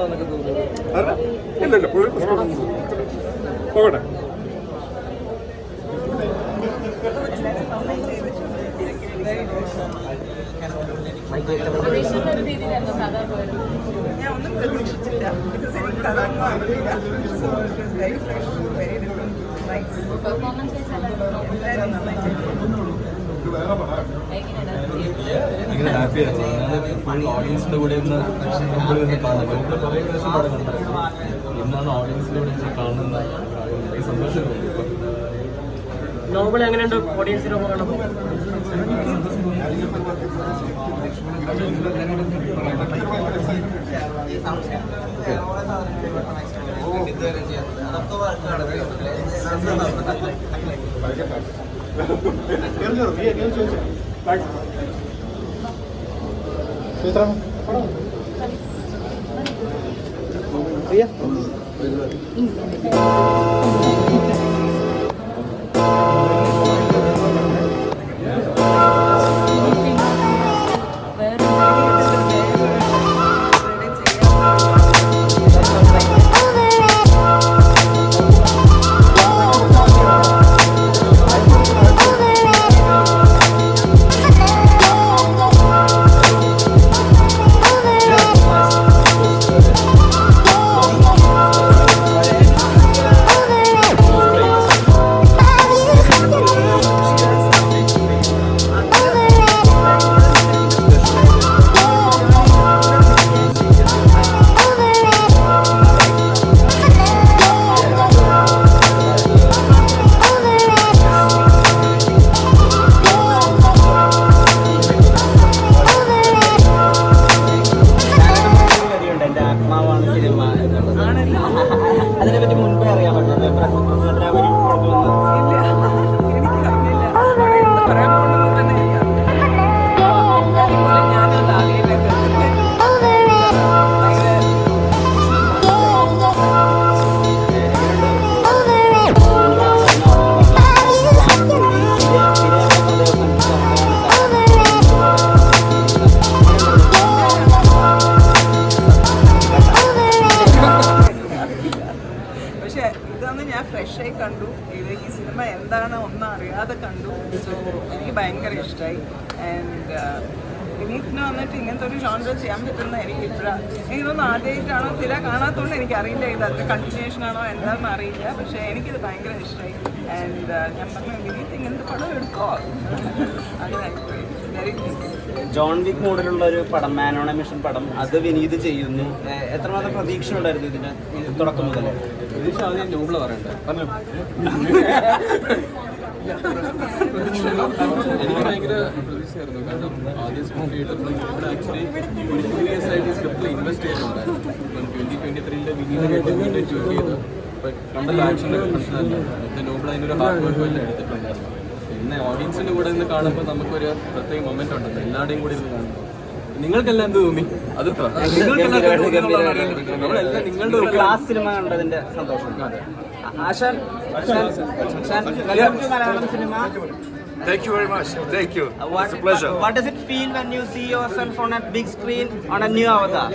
പടമാണെന്നൊക്കെ തോന്നുന്നു. അല്ല ഇല്ല ഇല്ല പോയി പോകട്ടെ ഞാൻ ഒന്നും പ്രതീക്ഷിച്ചില്ല ബിക്കോസ് എനിക്ക് ഒന്നും അറിയില്ല so it was very fresh very nice performance എല്ലാവരും നന്നായിട്ട് ഭയങ്കര ഹാപ്പിയായിരുന്നു ഫുൾ ഓഡിയൻസിന്റെ കൂടെ ഇന്ന് മുമ്പിൽ നിന്ന് കാണുന്നത് മുമ്പ് കുറേ പ്രാവശ്യം പടം കണ്ടായിരുന്നു ഇന്നാണ് ഓഡിയൻസിന്റെ കൂടെ ഇരുന്ന് കാണുന്നത് സന്തോഷം നോബൽ എങ്ങനെയുണ്ട് ഓഡിയൻസിനൊപ്പം കണ്ടപ്പോൾ प्रिया അറിയാതെ കണ്ടു. സോ എനിക്ക് ഭയങ്കര ഇഷ്ടമായി ആൻഡ് വിനീറ്റിന് വന്നിട്ട് ഇങ്ങനത്തെ ഒരു ജോൺറ ചെയ്യാൻ പറ്റുന്ന എനിക്ക് ഇപ്പോഴാണ് എനിക്കൊന്നും ആദ്യമായിട്ടാണോ തിര കാണാത്തതുകൊണ്ട് എനിക്കറിയില്ല ഇത് അതിന്റെ കണ്ടിന്യൂഷൻ ആണോ എന്താണെന്ന് അറിയില്ല. പക്ഷേ എനിക്കിത് ഭയങ്കര ഇഷ്ടമായി ആൻഡ് ഞാൻ പറഞ്ഞു വിനീത് ഇങ്ങനത്തെ പടം എടുക്കോ? ജോൺ വിക് മോഡലുള്ള ഒരു പടം മാനോണ മിഷൻ പടം അത് വിനീത് ചെയ്യുന്നു. എത്രമാത്രം പ്രതീക്ഷ ഉണ്ടായിരുന്നു ഇതിന്? ഇത് തുടക്കം മുതൽ പ്രതീക്ഷ ആദ്യം നോബിള പറയണ്ടേ? പറഞ്ഞു എനിക്ക് ഭയങ്കര പ്രതീക്ഷയായിരുന്നു. കാരണം ആദ്യം സ്ക്രിപ്റ്റ് ഇവിടെ ആക്ച്വലി ട്വന്റി ഇയേഴ്സ് ആയിട്ട് ഈ സ്ക്രിപ്റ്റിൽ ഇൻവെസ്റ്റ് ചെയ്തിട്ടുണ്ടായിരുന്നു. ട്വന്റി ട്വന്റി ത്രീന്റെ വിനീതിനായിട്ട് വീണ്ടും ചൂസ് ചെയ്ത്. ഇപ്പം കണ്ടല്ലോ ആക്ഷനൊക്കെ പ്രശ്നമല്ല. നോബിൾ അതിനൊരു ഹാർഡ് വർക്ക് എല്ലാം എടുത്തിട്ടുണ്ടായിരുന്നു. പിന്നെ ഓഡിയൻസിന്റെ കൂടെ നിന്ന് കാണുമ്പോൾ നമുക്കൊരു പ്രത്യേക മൊമെന്റ് ഉണ്ടല്ലോ. എല്ലാവരുടെയും കൂടി ഇരുന്ന് കാണുമ്പോൾ. നിങ്ങൾക്കെല്ലാം എന്ത് തോന്നി അത് നിങ്ങൾക്കെല്ലാം നിങ്ങളുടെ ക്ലാസ് സിനിമ കണ്ടതിന്റെ സന്തോഷം ആശാൻ Malayalam cinema Thank you very much. Thank you. Uh, What, It's a pleasure. What, what does it feel when you see yourself on a big screen on a new avatar?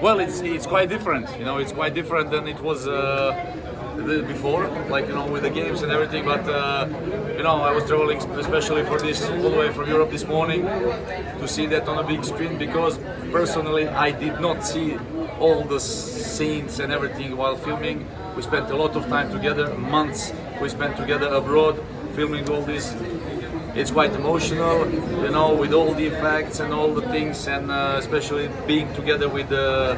Well, it's it's quite different. You know, it's quite different than it was uh, before, like you know, with the games and everything. But uh, you know, I was traveling especially for this all the way from Europe this morning to see that on a big screen because personally, I did not see all the scenes and everything while filming. We spent a lot of time together, months we spent together abroad filming all this. It's quite emotional, you know, with all the effects and all the things, and uh, especially being together with the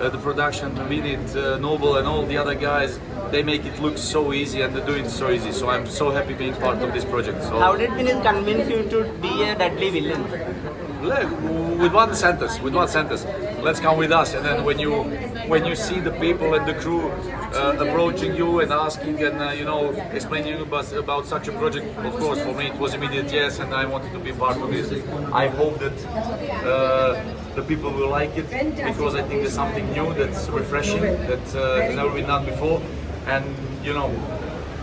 uh, the production, Vinit, uh, Noble, and all the other guys. They make it look so easy, and they're doing it so easy. So I'm so happy being part of this project. So How did Vinith convince you to be a deadly villain? Look, with one sentence, with one sentence, let's come with us. And then when you when you see the people and the crew uh, approaching you and asking and uh, you know explaining about, about such a project, of course, for me it was immediate yes, and I wanted to be part of this. I hope that uh, the people will like it because I think there's something new that's refreshing that uh, has never been done before, and you know.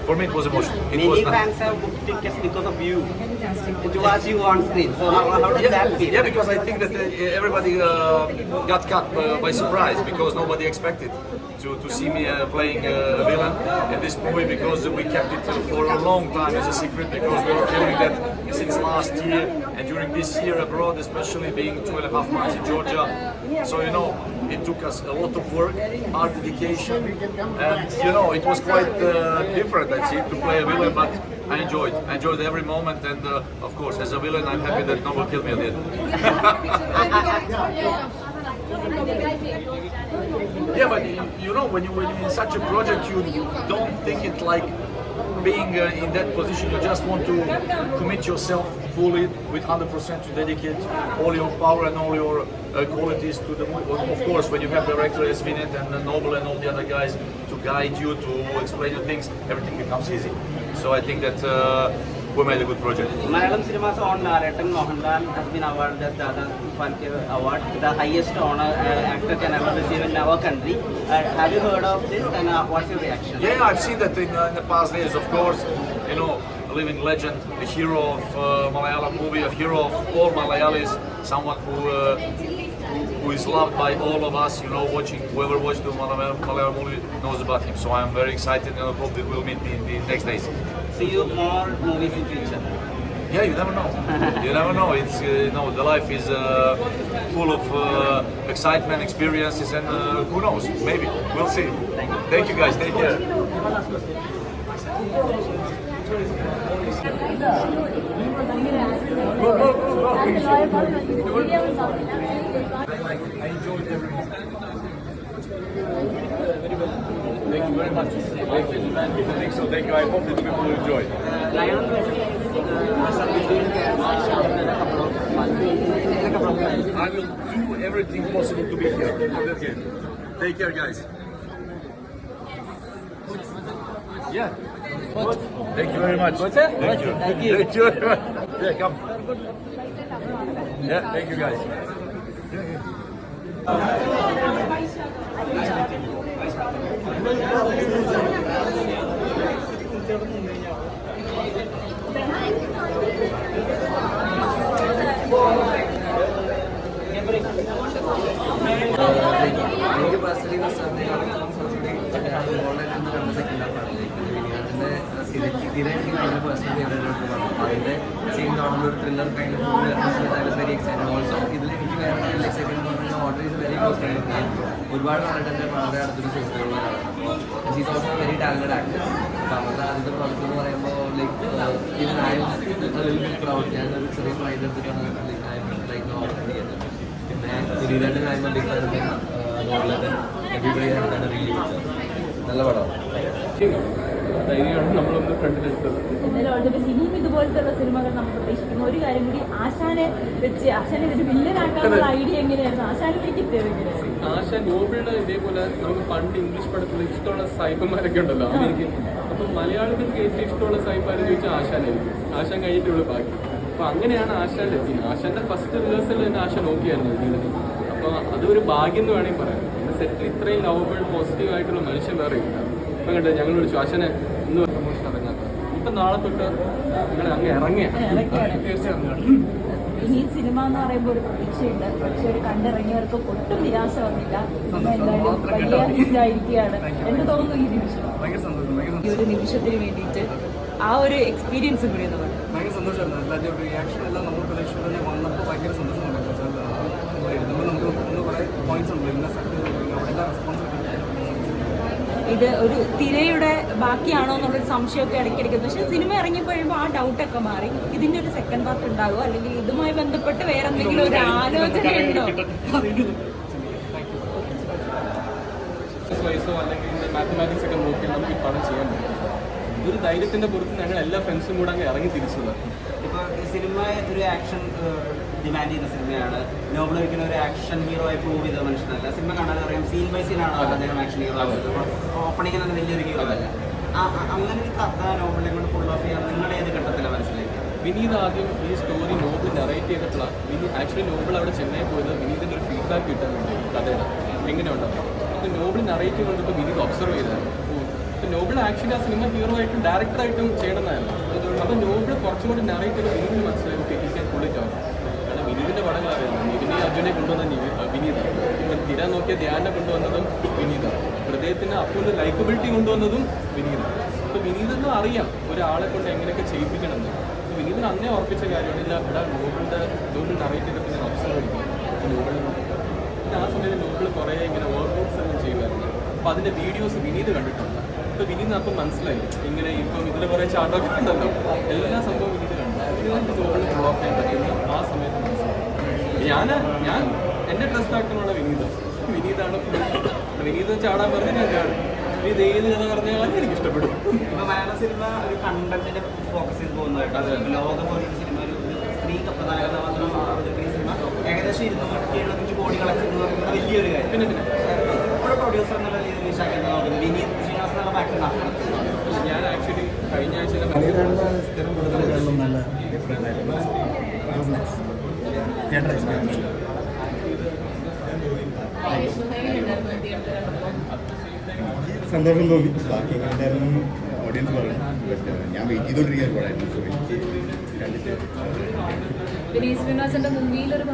for me it was emotional. It Many was not- fans have booked tickets because of you to watch you on screen. So how, how does that feel? Yeah, because I think that uh, everybody uh, got caught uh, by surprise because nobody expected to, to see me uh, playing uh, a villain in this movie because we kept it uh, for a long time as a secret because we were filming that last year and during this year abroad, especially being two and a half months in Georgia. So you know, it took us a lot of work, hard dedication, and you know, it was quite uh, different. I see to play a villain, but I enjoyed, I enjoyed every moment, and uh, of course, as a villain, I'm happy that no one killed me at the end. Yeah, but you, you know, when you when you're in such a project, you don't think it like being uh, in that position. You just want to commit yourself fully with 100% to dedicate all your power and all your uh, qualities to the. Of course, when you have the director as Vinet and uh, Noble and all the other guys to guide you, to explain you things, everything becomes easy. So I think that we a good project. Malayalam cinemas on Naratan Mohanlal has been awarded as the Award, the highest honor uh, actor can ever receive in our country. Uh, have you heard of this and uh, what's your reaction? Yeah, I've seen that in, uh, in the past days, of course. You know, a living legend, a hero of uh, Malayalam movie, a hero of all Malayalis, someone who uh, who is loved by all of us. You know, watching whoever watched the Malayalam, Malayalam movie knows about him. So I'm very excited and I hope that we'll meet in the next days. See you more movies in future. Yeah, you never know. you never know. It's uh, you know the life is uh, full of uh, excitement, experiences, and uh, who knows? Maybe we'll see. Thank you, guys. Take care. Thank you very much. Thank you. I think so. Thank you. I hope that people will enjoy. Lionel Messi submitted in a couple of months, a couple of months. I will do everything possible to be here for that game. Take care, guys. Yeah. Thank you very much. Thank you. Thank you. Thank you. Yeah, come. Yeah, thank you guys. എനിക്ക് personally തീരെ എനിക്ക് ഭയങ്കര favourite ആയിട്ട് പറഞ്ഞു അതിന്റെ same കാണുന്ന ഒരു thriller kind of very excited also ഇതിൽ എനിക്ക് വേറെ excited order is very close friend ഞാൻ ഒരുപാട് നാളായിട്ട് എന്റെ വളരെ അടുത്തൊരു അപ്പോൾ she's also very talented actor അപ്പോൾ അവരുടെ ആദ്യത്തെ പ്രോജക്റ്റ് എന്ന് പറയുമ്പോൾ ലൈക്ക് ഈവൻ ആയും പ്രൗഡ് ഞാൻ ഒരു ചെറിയ പ്രൈഡ് എടുത്തിട്ടാണ് ലൈക്ക് ഐ ഓർഡർ ചെയ്യുന്നത് പിന്നെ പുതിയതായിട്ട് ഞാൻ മോഡലേട്ടൻ എവരിബഡി ആയിട്ടാണ് റിലീവ് നല്ല പടമാണ് ധൈര്യമാണ് നമ്മളൊന്ന് ഓൾറെഡി ഇനിയും ഇതുപോലത്തെ സിനിമകൾ നമ്മൾ പ്രതീക്ഷിക്കുന്നു. ഒരു കാര്യം കൂടി ആശാനെ വെച്ച് ആശാനെ ഒരു വില്ലനാക്കാനുള്ള ഐഡിയ എങ്ങനെയായിരുന്നു? ഇതേപോലെ നമുക്ക് പണ്ട് ഇംഗ്ലീഷ് പടത്തിൽ ഇഷ്ടമുള്ള സായിപ്പന്മാരൊക്കെ ഉണ്ടല്ലോ അമേരിക്കൻ അപ്പൊ മലയാളികൾക്ക് ഏറ്റവും ഇഷ്ടമുള്ള സായിപ്പാരെന്ന് ചോദിച്ചാൽ ആശാനായിരിക്കും ആശാൻ കഴിഞ്ഞിട്ടുള്ള ബാക്കി. അപ്പൊ അങ്ങനെയാണ് ആശാൻ എത്തിയത് ആശാന്റെ ഫസ്റ്റ് റിഹേഴ്സൽ തന്നെ ആശ നോക്കിയായിരുന്നു ഇതിന്റെ അപ്പോൾ അതൊരു ഭാഗ്യം എന്ന് വേണമെങ്കിൽ പറയാം. സെറ്റിൽ ഇത്രയും ലവബിൾ പോസിറ്റീവ് ആയിട്ടുള്ള മനുഷ്യൻ വേറെ ഇല്ല. അപ്പം കണ്ട് ഞങ്ങൾ വിളിച്ചു അച്ഛനെ ഇന്ന് പ്രമോഷൻ ഇറങ്ങാത്ത ഇപ്പം നാളെ തൊട്ട് ഞങ്ങൾ അങ്ങ് ഇറങ്ങിയ. ഇനി സിനിമ എന്ന് പറയുമ്പോൾ ഒരു പ്രതീക്ഷയുണ്ട്. പക്ഷെ ഒരു കണ്ടിറങ്ങിയവർക്ക് ഒട്ടും നിരാശ വന്നില്ല. വലിയ ഹിറ്റായിരിക്കുകയാണ് എന്ത് തോന്നുന്നു ഈ നിമിഷം? ഈ ഒരു നിമിഷത്തിന് വേണ്ടിയിട്ട് ആ ഒരു എക്സ്പീരിയൻസ് കൂടി എന്ന് ഭയങ്കര സന്തോഷമായിരുന്നു. എല്ലാവരുടെയും റിയാക്ഷൻ എല്ലാം നമ്മൾ തന്നെ വന്നപ്പോൾ ഭയങ്കര സന്തോഷമുണ്ടായിരുന്നു വെച്ചാൽ എഴുതുമ്പോൾ നമുക്ക് ഒന്ന് കുറേ പോയിന്റ്സ് ഉണ്ട് ഇന്ന സ്ഥലത്ത് അവിടെ എല്ലാം റെസ്പോൺസ് ഇത് ഒരു തിരയുടെ ബാക്കിയാണോ എന്നുള്ളൊരു സംശയമൊക്കെ ഇടയ്ക്കിടയ്ക്ക്. പക്ഷേ സിനിമ ഇറങ്ങി കഴിയുമ്പോൾ ആ ഡൗട്ടൊക്കെ മാറി. ഇതിന്റെ ഒരു സെക്കൻഡ് പാർട്ട് ഉണ്ടാകുമോ? അല്ലെങ്കിൽ ഇതുമായി ബന്ധപ്പെട്ട് വേറെ എന്തെങ്കിലും ഒരു ആലോചന ഉണ്ടോ അല്ലെങ്കിൽ മാത്തമാറ്റിക്സ് ഒക്കെ നോക്കി നമുക്ക് ഈ പടം ചെയ്യാൻ പറ്റും. ഒരു ധൈര്യത്തിന്റെ പുറത്ത് ഞങ്ങൾ എല്ലാ ഫ്രണ്ട്സും കൂടെ അങ്ങ് ഇറങ്ങി തിരിച്ചത് ഇപ്പൊ ഈ സിനിമ ഒരു ആക്ഷൻ ഡിമാൻഡ് ചെയ്യുന്ന സിനിമയാണ്. നോബിൾ ഒരിക്കലും ഒരു ആക്ഷൻ ഹീറോ ആയി പ്രൂവ് ചെയ്ത മനുഷ്യനല്ല. സിനിമ കാണാൻ അറിയാം സീൻ ബൈ സീനാണ് അദ്ദേഹം ആക്ഷൻ ഹീറോ ആകുന്നത് ഓപ്പണിങ്ങിൽ തന്നെ വലിയൊരു ഹീറോ അല്ല. അങ്ങനെ ഒരു കഥ നോബിളിനെ കൊണ്ട് ഫുൾ ഓഫ് ചെയ്യാൻ നിങ്ങളുടെ ഏത് ഘട്ടത്തിലാണ് മനസ്സിലേക്ക് വിനീത് ആദ്യം ഈ സ്റ്റോറി നോബിൾ നറേറ്റ് ചെയ്തിട്ടുള്ള വിനീ ആക്ച്വലി നോബിൾ അവിടെ ചെന്നൈ പോയത് വിനീതിന്റെ ഒരു ഫീഡ്ബാക്ക് കിട്ടാൻ വേണ്ടി കഥയുടെ. എങ്ങനെയുണ്ടാവും അപ്പോൾ നോബിൾ നറേറ്റ് ചെയ്തുകൊണ്ടിപ്പോൾ വിനീത് ഒബ്സർവ് ചെയ്തായിരുന്നു അപ്പോൾ നോബൽ നോബിൾ ആക്ച്വലി ആ സിനിമ ഹീറോ ആയിട്ടും ഡയറക്ടറായിട്ടും ചെയ്യണമെന്നായിരുന്നു അപ്പോൾ നോബിൾ കുറച്ചും കൂടി നറേറ്റ് ചെയ്ത് വിനീതിന് മനസ്സിലായി ഓക്കെ ഈ പുള്ളിക്കാവും കാരണം വിനീതിന്റെ പടങ്ങൾ അറിയാം വിനീതിനെ അർജുനെ കൊണ്ടുവന്ന വിനീതാണ് ഇപ്പൊ തിര നോക്കിയ ധ്യാനെ കൊണ്ടുവന്നതും വിനീത. ഹൃദയത്തിന് അപ്പൂന്റെ ലൈക്കബിലിറ്റി കൊണ്ടുവന്നതും വിനീതാണ് അപ്പോൾ വിനീതെന്ന് അറിയാം ഒരാളെ കൊണ്ട് എങ്ങനെയൊക്കെ ചെയ്യിപ്പിക്കണം എന്ന് അപ്പൊ വിനീതിന് അന്നേ ഉറപ്പിച്ച കാര്യമാണ് ഇല്ല ഇവിടെ നോബിളിന്റെ നോബിൾ നറേറ്റ് ചെയ്തിട്ട് ഞാൻ ഒബ്സർവ് നോബിളിൽ പിന്നെ ആ സമയത്ത് നോബിൾ കുറേ ഇങ്ങനെ വർക്ക്ഔട്ട്സ് എല്ലാം ചെയ്യുമായിരുന്നു. അപ്പോൾ അതിന്റെ വീഡിയോസ് വിനീത് കണ്ടിട്ടുണ്ട്. അപ്പോൾ വിനീത് അപ്പം മനസ്സിലായി. ഇങ്ങനെ ഇപ്പം ഇതിൽ കുറേ ചാട്ടൊക്കെ ഉണ്ടല്ലോ. എല്ലാ സംഭവം വിനീത് കണ്ടു. നോബിൾ ബ്ലോക്ക് ആ സമയത്ത് ഞാൻ ഞാൻ എന്റെ ഡ്രസ് ആക്കാനുള്ള വിനീത. വിനീതാണ് വിനീത ചാടാൻ പറഞ്ഞ് ഞാൻ ചാടും. വിനീത് ഏത് കഥ പറഞ്ഞാലും എനിക്ക് ഇഷ്ടപ്പെടും. ഇപ്പൊ മലയാള സിനിമ ഒരു കണ്ടന്റിനെ ഫോക്കസ് ചെയ്ത് പോകുന്നതായിട്ട്? ലോകം ഒരു സിനിമ ഒരു സ്ത്രീ പ്രധാന കഥാപാത്രം അവതരിപ്പിക്കുന്ന സിനിമ ഏകദേശം ഇരുന്നൂറ്റി എഴുപത്തഞ്ച് കോടി കളക്ഷൻ എന്ന് പറയുന്നത് വലിയൊരു കാര്യം. പിന്നെ പിന്നെ. ഒരു പ്രൊഡ്യൂസർ എന്നുള്ള രീതിയിൽ വിശാഖ നോക്കുന്നത് വിനീത് ശ്രീനിവാസൻ എന്നുള്ള ബാക്കി പക്ഷെ ഞാൻ ആക്ച്വലി കഴിഞ്ഞ ആഴ്ച സ്ഥിരം നല്ല ആയിട്ടുള്ള തിയേറ്റർ എക്സ്പീരിയൻസ് സന്തോഷം തോന്നി. ബാക്കി എങ്ങനെയായിരുന്നു ഓഡിയൻസ് പറഞ്ഞു ബട്ട് ഞാൻ വെയിറ്റ് ചെയ്തോണ്ടിരിക്കാൻ പടമായിരുന്നു സോ എനിക്ക് കണ്ടിട്ട് വിനീത് ശ്രീനിവാസന്റെ മുമ്പിൽ ഒരു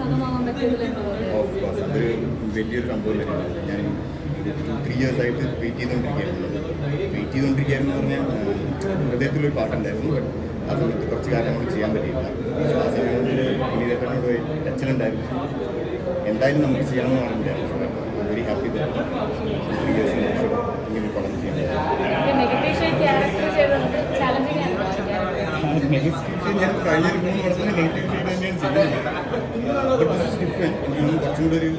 ഓഫ് കോഴ്സ് അതൊരു വലിയൊരു സംഭവം തന്നെയാണ്. ഞാൻ ത്രീ ഇയേഴ്സ് ആയിട്ട് വെയിറ്റ് ചെയ്തുകൊണ്ടിരിക്കുകയായിരുന്നു വെയിറ്റ് ചെയ്തുകൊണ്ടിരിക്കുകയെന്ന് പറഞ്ഞാൽ ഹൃദയത്തിലൊരു പാട്ടുണ്ടായിരുന്നു. ബട്ട് സമയത്ത് കുറച്ച് കാലം നമുക്ക് ചെയ്യാൻ പറ്റിയില്ല. ശ്വാസം ആ സമയത്ത് വിനീതേട്ടനോട് ടച്ചിലുണ്ടായിരുന്നു. എന്തായാലും നമുക്ക് ചെയ്യണമെന്നാണ് എന്റെ അഭിപ്രായം വെരി ഹാപ്പി ത്രീ ഇയേഴ്സിന് ശേഷം ഇങ്ങനെ പടം ചെയ്യാൻ നെഗറ്റീവ് ക്യാരക്ടർ ചെയ്തത് ചാലഞ്ചിങ് ആയിരുന്നു നെഗറ്റീവ് ഞാൻ കഴിഞ്ഞ ഒരു മൂന്ന് വർഷത്തിന് നെഗറ്റീവ് ഷെയ്ഡ് തന്നെയാണ് ചെയ്തത് ഡിഫറെന്റ് എനിക്ക് തോന്നുന്നു ഒരു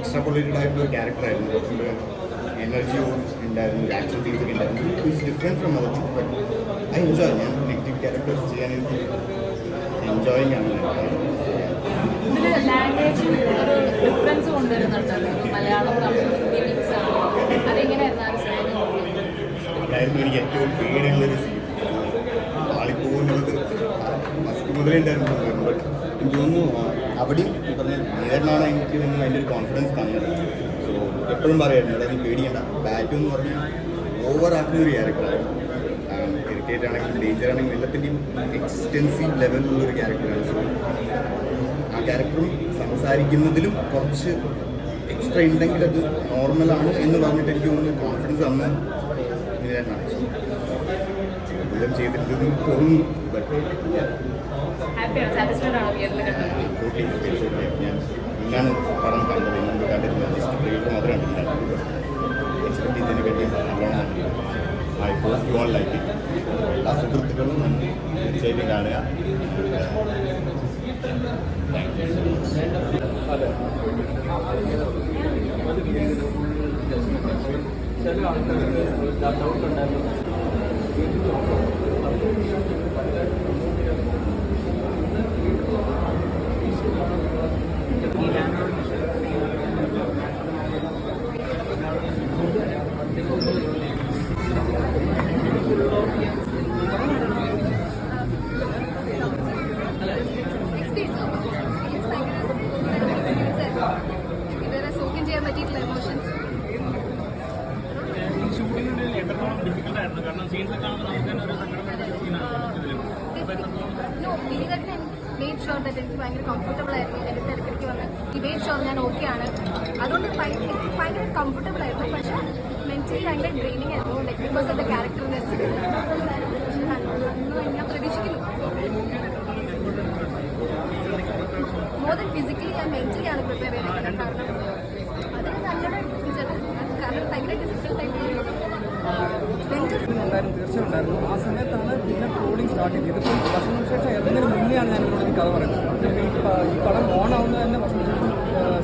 എക്സ്ട്രാ പൊളിറ്റഡ് ആയിട്ടുള്ള ക്യാരക്ടറായിരുന്നു കുറച്ചുകൂടെ എനർജിയോ എനർജി ഉണ്ടായിരുന്നു ആക്ഷൻ സീൻസ് ഒക്കെ ഉണ്ടായിരുന്നു. It's different from other but I enjoy. ഞാൻ നെഗറ്റീവ് ക്യാരക്ടേഴ്സ് ചെയ്യാൻ എൻജോയിങ് ആണ്. അതായിരുന്നു എനിക്ക് ഏറ്റവും പേടിയുള്ളൊരു സീൻ ആളിപ്പോകുന്നത് ഫസ്റ്റ് മുതലേ ഉണ്ടായിരുന്നു ബട്ട് എനിക്ക് തോന്നുന്നു അവിടെയും പറഞ്ഞ നേരിടാണ് എനിക്ക് തോന്നുന്നു അതിന്റെ ഒരു കോൺഫിഡൻസ് തന്നത്. സോ എപ്പോഴും പറയായിരുന്നു അതായത് പേടിക്കണ്ട. ബാറ്റ് എന്ന് പറഞ്ഞാൽ ഓവർ ആക്കുന്ന ഒരു ക്യാരക്ടറാണ് ഇറിറ്റേറ്റ് ആണെങ്കിലും ഡേഞ്ചർ ആണെങ്കിലും എല്ലാത്തിന്റെയും എക്സ്റ്റെൻസീവ് ലെവലിലുള്ള ഒരു ക്യാരക്ടറാണ് ആ ക്യാരക്ടറും സംസാരിക്കുന്നതിലും കുറച്ച് എക്സ്ട്രാ ഉണ്ടെങ്കിൽ അത് നോർമലാണ് എന്ന് പറഞ്ഞിട്ട് എനിക്ക് തോന്നുന്നു കോൺഫിഡൻസ് തന്ന കാണിച്ചു. എല്ലാം ചെയ്തിട്ടുണ്ടെന്ന് തോന്നുന്നു. ഞാൻ ഇന്നാണ് പടം കണ്ടത്. മുമ്പ് കണ്ടിട്ടില്ല. ജസ്റ്റ് ട്രെയിലർ മാത്രമേ കണ്ടിട്ടുണ്ടായിരുന്നു എക്സ്പെക്ട് ചെയ്തതിനെ പറ്റി നല്ലോണം I hope you all like എല്ലാ സുഹൃത്തുക്കളും തീർച്ചയായിട്ടും കാണുക ചില ആൾക്കാർക്ക് ഡൗട്ട് ഉണ്ടായിരുന്നു നോ വിനീതട്ടൻ മെയ്ഡ് ഷുവർ ദാറ്റ് എനിക്ക് ഭയങ്കര കംഫർട്ടബിൾ ആയിരുന്നു. എന്റെ അടുത്ത് വന്ന് ഈ മെയ്ഡ് ഷുവർ ഞാൻ ഓക്കെ ആണ്. അതുകൊണ്ട് ഭയങ്കര കംഫർട്ടബിൾ ആയിരുന്നു. പക്ഷേ മെന്റലി ഭയങ്കര ഡ്രെയിനിങ് ആയിരുന്നു. ബിക്കോസ് ഓഫ് ദ ക്യാരക്ടർനെസ് ഞാൻ പ്രതീക്ഷിക്കുന്നു. മോർ ദൻ ഫിസിക്കലി ഞാൻ മെന്റലി ആണ് പ്രിപ്പയർ ചെയ്തിരിക്കുന്നത് കാരണം കാരണം ഭയങ്കര ഡിഫിക്കൽട്ടായിട്ട് ഉണ്ടായിരുന്നു. ആ സമയത്താണ് പിന്നെ ട്രോളിങ് സ്റ്റാർട്ട് ചെയ്തത്. കഥ പറയുന്നത്. ഈ പടം ഓണാവുന്നത് തന്നെ ഭക്ഷണം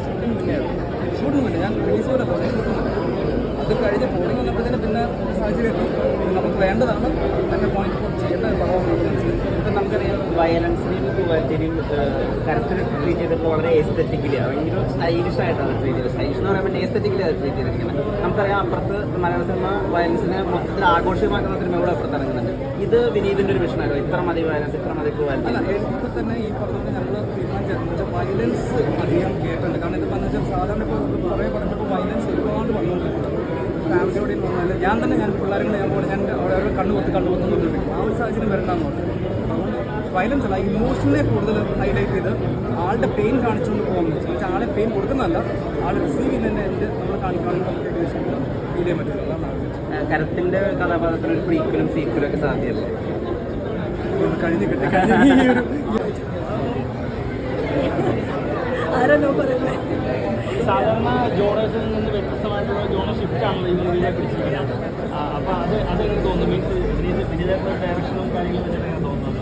ഷൂട്ടിംഗ് മുന്നേ ഷൂട്ടിംഗ് മുന്നേ ഞാൻ റിലീസ് പോലെ പോലെ അത് കഴിഞ്ഞ് പോളിംഗ് വന്നപ്പോഴത്തേന് പിന്നെ സാഹചര്യം എത്തി. നമുക്ക് വേണ്ടതാണ് തന്നെ പോയിന്റ് ചെയ്യേണ്ട പടമാണ് ഇപ്പം നമുക്കറിയാം വയലൻസിനെയും പൂവത്തിനെയും കരത്തിൽ ട്രീറ്റ് ചെയ്തിട്ട് വളരെ എസ്തെറ്റിക്കലി ഭയങ്കര സ്റ്റൈലിഷ് ആയിട്ടാണ് ട്രീറ്റ് ചെയ്തത്. സ്റ്റൈലിഷ് എന്ന് പറയുമ്പോൾ എസ്തെറ്റിക്കലി അത് ട്രീറ്റ് ചെയ്തിരിക്കുന്നത്. നമുക്കറിയാം അപ്പുറത്ത് മലയാള സിനിമ വയലൻസിനെ മൊത്തത്തിൽ ആഘോഷമാക്കുന്ന സിനിമ കൂടെ അപ്പുറത്ത് ഇറങ്ങുന്നുണ്ട്. ഇത് വിനീതിന്റെ ഒരു മിഷനായിരുന്നു ഇത്ര മതി വയലൻസ് ഇത്ര മതി പൂവത്തി തന്നെ ഈ പറഞ്ഞ നമ്മൾ തീരുമാനിച്ചതെന്ന് വെച്ചാൽ വയലൻസ് അധികം കേട്ടിട്ടുണ്ട്. കാരണം ഇത് വന്നു വെച്ചാൽ സാധാരണ ഇപ്പോൾ കുറേ പറഞ്ഞപ്പോൾ വയലൻസ് ഒരുപാട് വന്നുകൊണ്ടിരിക്കുന്നത് ഫാമിലിയോടെ വന്നാലും ഞാൻ തന്നെ ഞാൻ പിള്ളേരെ ഞാൻ പോലെ ഞാൻ അവിടെ അവിടെ കണ്ണു കൊത്തി കണ്ണു നോക്കി ആ ഒരു സാഹചര്യം വരണ്ടെന്ന് പറഞ്ഞു. വയലൻസ് അല്ല ഇമോഷനെ കൂടുതൽ ഹൈലൈറ്റ് ചെയ്ത് ആളുടെ പെയിൻ കാണിച്ചുകൊണ്ട് പോകുന്നത് വെച്ചാൽ ആളെ പെയിൻ കൊടുക്കുന്നതല്ല ആൾ റിസീവ് ചെയ്യുന്നതിന്റെ എന്റെ നമ്മൾ കാണിക്കാൻ ഫീൽ ചെയ്യാൻ പറ്റില്ല അതാണ് ആഗ്രഹിച്ചത്. കരത്തിന്റെ കഥാപാത്രത്തിൽ ഒരു പ്രീക്വലും സീക്വലും ഒക്കെ സാധ്യതയല്ലേ കഴിഞ്ഞ് കിട്ടി. കഴിഞ്ഞ് ഈ ഒരു പറയുന്നത് സാധാരണ ജോണേഴ്സിൽ നിന്ന് വ്യത്യസ്തമായിട്ടുള്ള ജോണർ ഷിഫ്റ്റ് ആണല്ലോ ഈ മൂവിയിലെ പിടിച്ചിരിക്കുന്നത്. അപ്പോൾ അത് അതെങ്ങനെ തോന്നുന്നു? മീൻസ് വിനീത് വിനീതയുടെ ഡയറക്ഷനും കാര്യങ്ങളും വെച്ചിട്ട് തോന്നുന്നത്?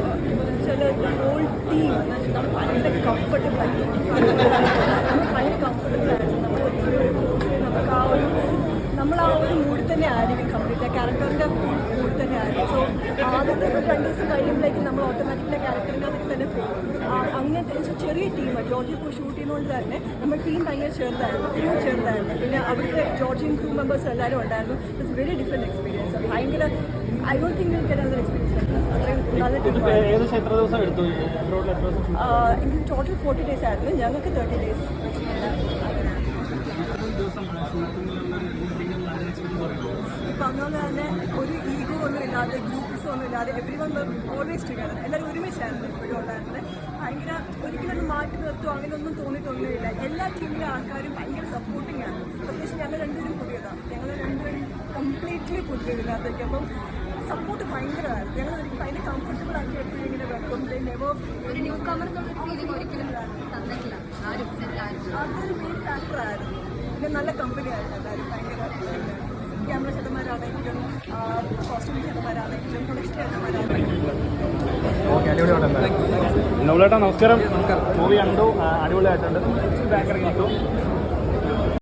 ഹോൾ ടീം ഭയങ്കര കംഫർട്ടബിൾ ഭയങ്കര കംഫർട്ടബിൾ ആയിരുന്നു നമ്മൾ നമുക്ക് ആ ഒരു നമ്മൾ ആ ഒരു മൂഡിൽ തന്നെ ആയിരിക്കും കംപ്ലീറ്റ് ആ തന്നെ ആയിരിക്കും സോ ആദ്യത്തെ ഒരു രണ്ട് ദിവസം കഴിയുമ്പോഴേക്കും നമ്മൾ ഓട്ടോമാറ്റിക്കലി അതിൽ തന്നെ പോകും. അങ്ങനത്തെ ചെറിയ ടീമാണ് ജോർജി ഇപ്പോൾ ഷൂട്ട് ചെയ്യുന്നതുകൊണ്ട് തന്നെ നമ്മൾ ടീം ഭയങ്കര ചെറുതായിരുന്നു ടീം ചെറുതായിരുന്നു. പിന്നെ അവിടുത്തെ ജോർജിയൻ ക്രൂ മെമ്പേഴ്സ് എല്ലാവരും ഉണ്ടായിരുന്നു. ഇറ്റ്സ് വെരി ഡിഫറെന്റ് എക്സ്പീരിയൻസ് ഭയങ്കര I don't think you can അതൊരു എക്സ്പീരിയൻസ് എനിക്ക് ടോട്ടൽ ഫോർട്ടി ഡേയ്സ് ആയിരുന്നു. ഞങ്ങൾക്ക് തേർട്ടി ഡേയ്സ് പറഞ്ഞ പോലെ തന്നെ ഒരു ഇല്ലാതെ ഗ്രൂപ്പ്സ് ഒന്നും ഇല്ലാതെ എവറി വൺ ഓൾവേസ് ടുഗദർ എല്ലാവരും ഒരുമിച്ചായിരുന്നു എപ്പോഴും ഉണ്ടായിരുന്നത്. ഭയങ്കര ഒരിക്കലും മാറ്റി നിർത്തുമോ അങ്ങനെയൊന്നും തോന്നിയിട്ടൊന്നുമില്ല. എല്ലാ ടീമിലെ ആൾക്കാരും ഭയങ്കര സപ്പോർട്ടിംഗ് ആണ്. പ്രത്യേകിച്ച് ഞങ്ങൾ രണ്ടുപേരും പുതിയതാണ് ഞങ്ങൾ രണ്ടുപേരും കംപ്ലീറ്റ്ലി പുതിയതിനകത്തേക്ക്. അപ്പം സപ്പോർട്ട് ഭയങ്കരമായിരുന്നു. ഞങ്ങൾ ഭയങ്കര കംഫർട്ടബിൾ ആക്കി എപ്പോഴും ഇങ്ങനെ വെക്കും. നെവർ ഒരു ന്യൂ കമർ ഫീലിംഗ് ഒരിക്കലും തന്നിട്ടില്ല. അതൊരു മെയിൻ ഫാക്ടറായിരുന്നു പിന്നെ നല്ല കമ്പനിയായിരുന്നു എല്ലാവരും ഭയങ്കര ക്യാമറ ശതമാനാണെങ്കിലും കോസ്റ്റ്യൂം ചേട്ടന്മാരാണെങ്കിലും പ്രൊഡക്ഷൻ നമസ്കാരം. മൂവി കണ്ടു അടിപൊളിയായിട്ടുണ്ട്. കിട്ടും